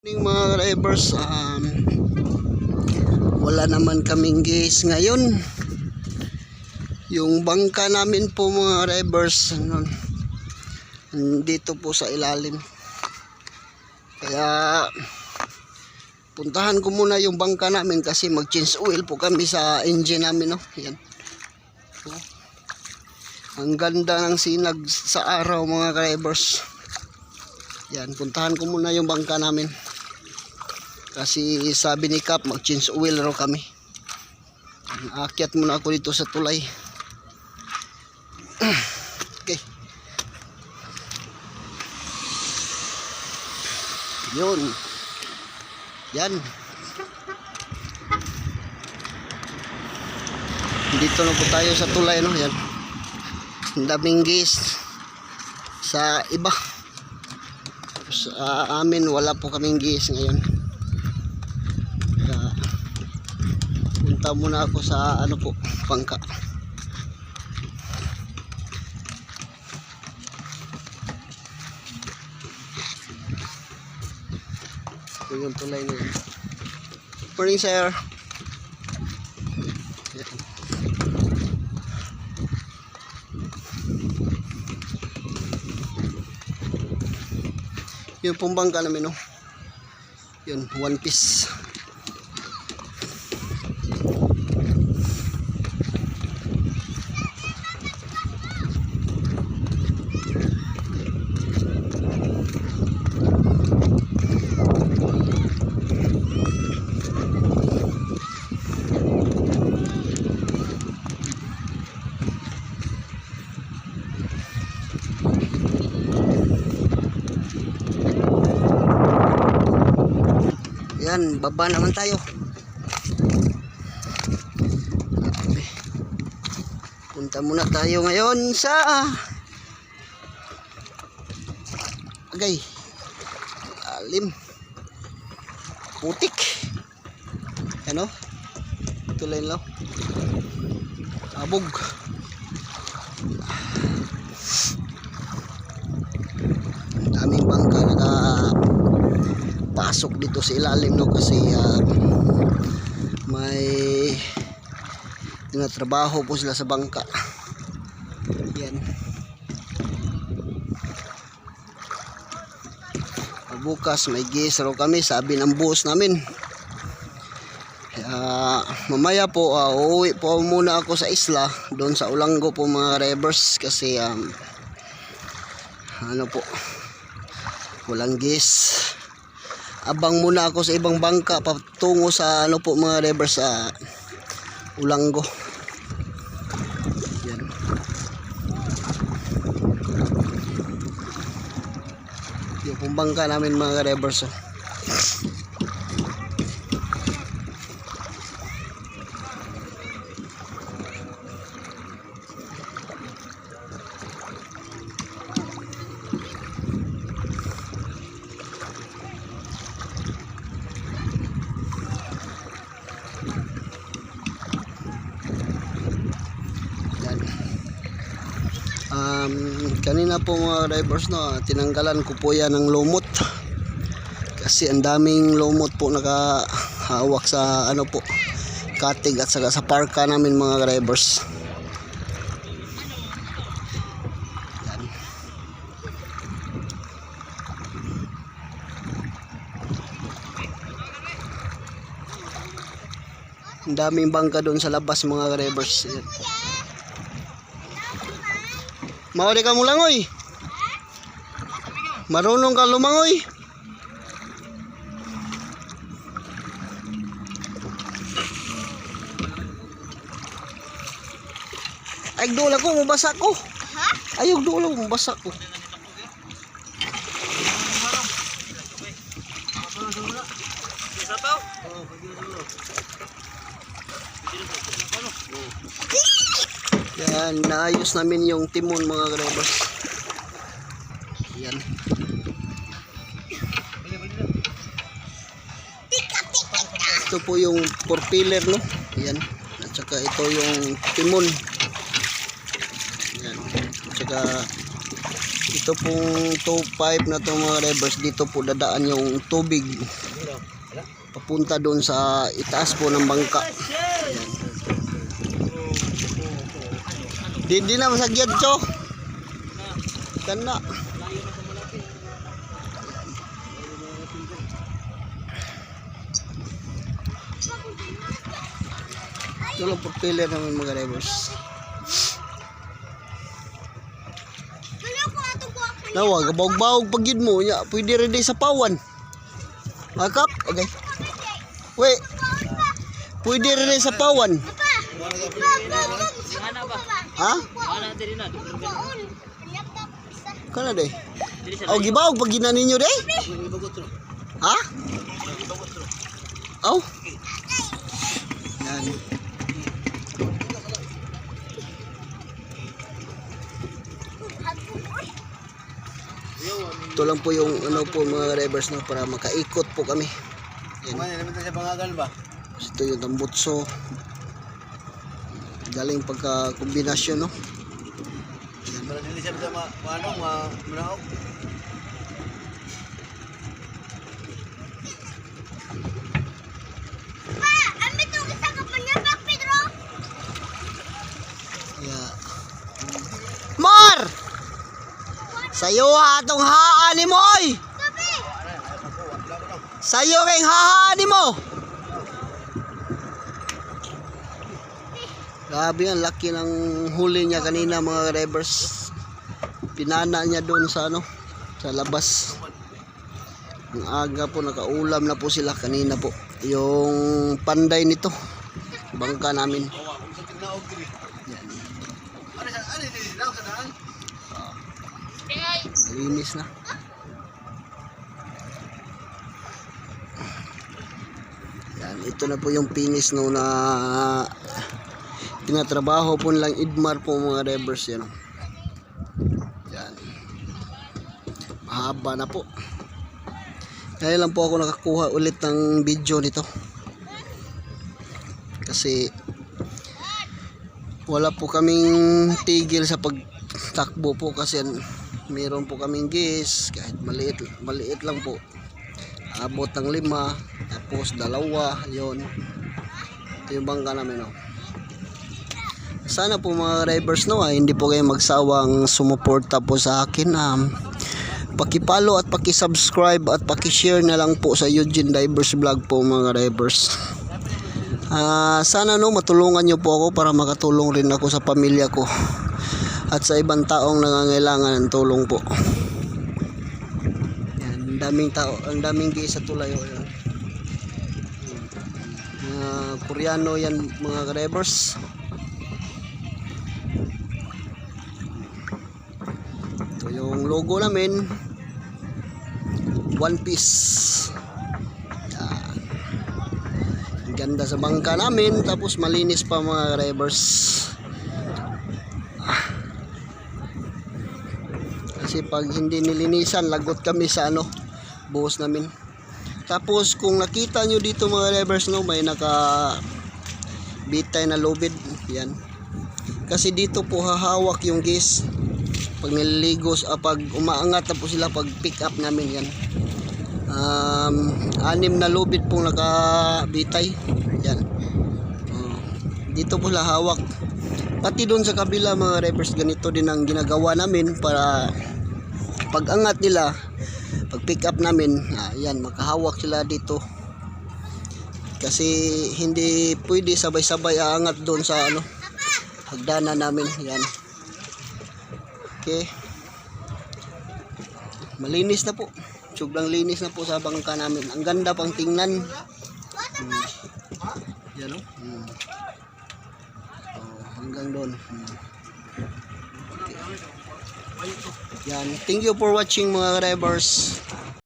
Morning mga drivers, um, wala naman kaming gas ngayon. Yung bangka namin po mga drivers, ano, dito po sa ilalim. Kaya puntahan ko muna yung bangka namin kasi mag-change oil po kami sa engine namin. No? Yan. So, ang ganda ng sinag sa araw mga drivers. Yan, puntahan ko muna yung bangka namin. Kasi sabi ni Cap, mag-change oil raw kami. Aakyat muna ako dito sa tulay. okay. Yun. Yan. Dito na po tayo sa tulay, no? Yan. Daming gas sa iba. Sa amin, wala po kaming gas ngayon. Punta muna ako sa ano po, pangka. Ito yung tulay na yun. Morning, sir. Yung pong bangka namin, no? Yun, one piece. Yan, baba naman tayo. Punta muna tayo ngayon sa Agay. Alim. Putik. Ano? Tulay lang. Abog. Ang daming bangka naka pasok dito sa ilalim no? Kasi ah, may tinatrabaho po sila sa bangka. Yan. Bukas may raw kami sabi ng boss namin. Kaya mamaya po ah, uuwi po muna ako sa isla doon sa Ulango po mga revers kasi um, ano po walang gas abang muna ako sa ibang bangka patungo sa ano po mga river sa Ulango yan yung pong bangka namin mga rivers oh. Um, kanina po mga drivers no, tinanggalan ko po yan ng lumot. Kasi ang daming lumot po nakahawak sa ano po, katig at saka sa parka namin mga drivers. Ang daming bangka doon sa labas mga drivers. Yan. Maori ka mulangoy. Marunong ka lumangoy. Ay, doon ako, mabasa ko. Ha? Ayog doon ako, mabasa ko. Yan, naayos namin yung timon mga drivers. Yan. Ito po yung propeller no. Yan. At saka ito yung timon. Yan. At saka Ito pong top 5 na to mga rivers. Dito po dadaan yung tubig. Papunta doon sa itaas po ng bangka. Ayan. Di, di na masagyad, Cho. Kana. Lang propeller naman mga drivers. Nawa, gabawag-bawag pag yun mo. Ya, pwede rin sa pawan. Makap? Okay. Wait. Pwede rin sa pawan. Ha? Kana day? Oh, gibawag pag gina ninyo day? Ha? Oh. Yan. Ito lang po yung ano po mga drivers no para makaikot po kami. Yan. sa pangagal ba? Ito yung tambutso. Galing pagka kombinasyon no. Para dili siya sa ma ano ma manaog. Yeah. Mar! Sayo ha atong haan ni mo oy! Sayo kay haan ni mo! Grabe ang laki ng huli niya kanina mga drivers. Pinana niya doon sa ano, sa labas. Ang aga po nakaulam na po sila kanina po. Yung panday nito. Bangka namin. Yan. Linis na. Yan, ito na po yung finish no na tinatrabaho po nilang Idmar po mga drivers yan. Yan. Mahaba na po. Ngayon lang po ako nakakuha ulit ng video nito. Kasi wala po kaming tigil sa pagtakbo po kasi meron po kaming gis kahit maliit maliit lang po abot ng lima tapos dalawa yon ito yung bangka namin no sana po mga drivers no ay hindi po kayo magsawang sumuporta po sa akin um, pakipalo at pakisubscribe at pakishare na lang po sa Eugene Divers Vlog po mga drivers Ah, sana no matulungan niyo po ako para makatulong rin ako sa pamilya ko at sa ibang taong nangangailangan ng tulong po. Yan, ang daming tao, ang daming gay sa tulay oh, yan. Mga Koreano yan mga drivers. Logo namin. One Piece. Yan. Ang ganda sa bangka namin tapos malinis pa mga drivers. Kasi pag hindi nilinisan, lagot kami sa ano, buhos namin. Tapos kung nakita nyo dito mga drivers no, may naka bitay na lubid. Yan. Kasi dito po hahawak yung gas. Pag nililigos, ah, pag umaangat na po sila pag pick up namin yan. Um, anim na lubid pong nakabitay. Yan. Oh, dito po sila hawak. Pati doon sa kabila mga drivers ganito din ang ginagawa namin para pag angat nila pag pick up namin ah, yan makahawak sila dito kasi hindi pwede sabay-sabay aangat doon sa ano hagdanan namin yan okay malinis na po sobrang linis na po sa bangka namin ang ganda pang tingnan hmm. yan o hmm. oh, hanggang doon hmm. Yan. Thank you for watching mga drivers.